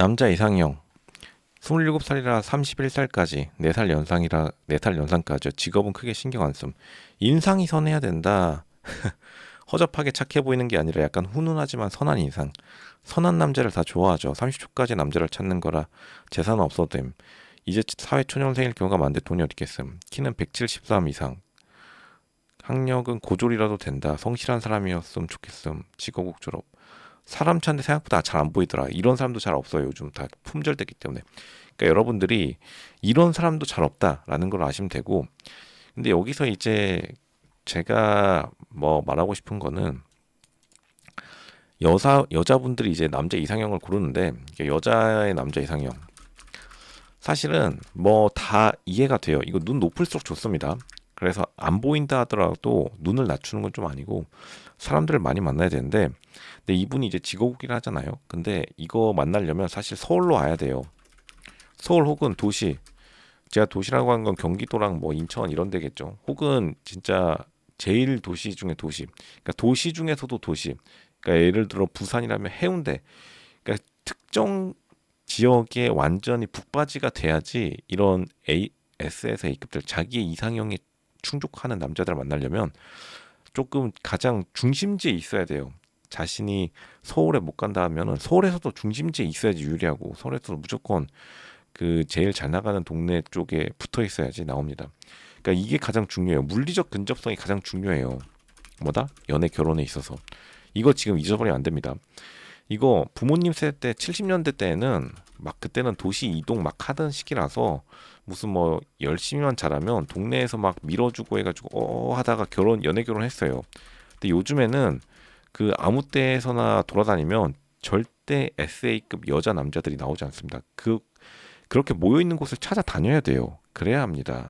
남자 이상형 27살이라 31살까지 4살 연상이라 4살 연상까지 직업은 크게 신경 안 씀. 인상이 선해야 된다. 허접하게 착해 보이는 게 아니라 약간 훈훈하지만 선한 인상. 선한 남자를 다 좋아하죠. 30초까지 남자를 찾는 거라 재산 없어도 됨. 이제 사회 초년생일 경우가 많은데 돈이 어디 있겠음. 키는 173 이상. 학력은 고졸이라도 된다. 성실한 사람이었으면 좋겠음. 직업국 졸업. 사람 차인데 생각보다 잘 안 보이더라. 이런 사람도 잘 없어요. 요즘 다 품절됐기 때문에. 그러니까 여러분들이 이런 사람도 잘 없다라는 걸 아시면 되고. 근데 여기서 이제 제가 뭐 말하고 싶은 거는 여사 여자분들이 이제 남자 이상형을 고르는데 여자의 남자 이상형 사실은 뭐 다 이해가 돼요. 이거 눈 높을수록 좋습니다. 그래서 안 보인다 하더라도 눈을 낮추는 건 좀 아니고 사람들을 많이 만나야 되는데 근데 이분이 이제 직업이라 하잖아요. 근데 이거 만나려면 사실 서울로 와야 돼요. 서울 혹은 도시. 제가 도시라고 하는 건 경기도랑 뭐 인천 이런 데겠죠. 혹은 진짜 제일 도시 중에 도시. 그러니까 도시 중에서도 도시. 그러니까 예를 들어 부산이라면 해운대. 그러니까 특정 지역에 완전히 북바지가 돼야지 이런 A, SS A급들 자기의 이상형에 충족하는 남자들을 만나려면 조금 가장 중심지에 있어야 돼요. 자신이 서울에 못 간다 하면은 서울에서도 중심지에 있어야지 유리하고 서울에서도 무조건 그 제일 잘 나가는 동네 쪽에 붙어 있어야지 나옵니다. 그러니까 이게 가장 중요해요. 물리적 근접성이 가장 중요해요. 뭐다? 연애 결혼에 있어서 이거 지금 잊어버리면 안 됩니다. 이거 부모님 세대 때 70년대 때는 막 그때는 도시 이동 막 하던 시기라서 무슨 뭐 열심히만 잘하면 동네에서 막 밀어주고 해가지고 어 하다가 결혼 연애 결혼했어요. 근데 요즘에는 그 아무 때에서나 돌아다니면 절대 SA급 여자 남자들이 나오지 않습니다. 그 그렇게 모여 있는 곳을 찾아다녀야 돼요. 그래야 합니다.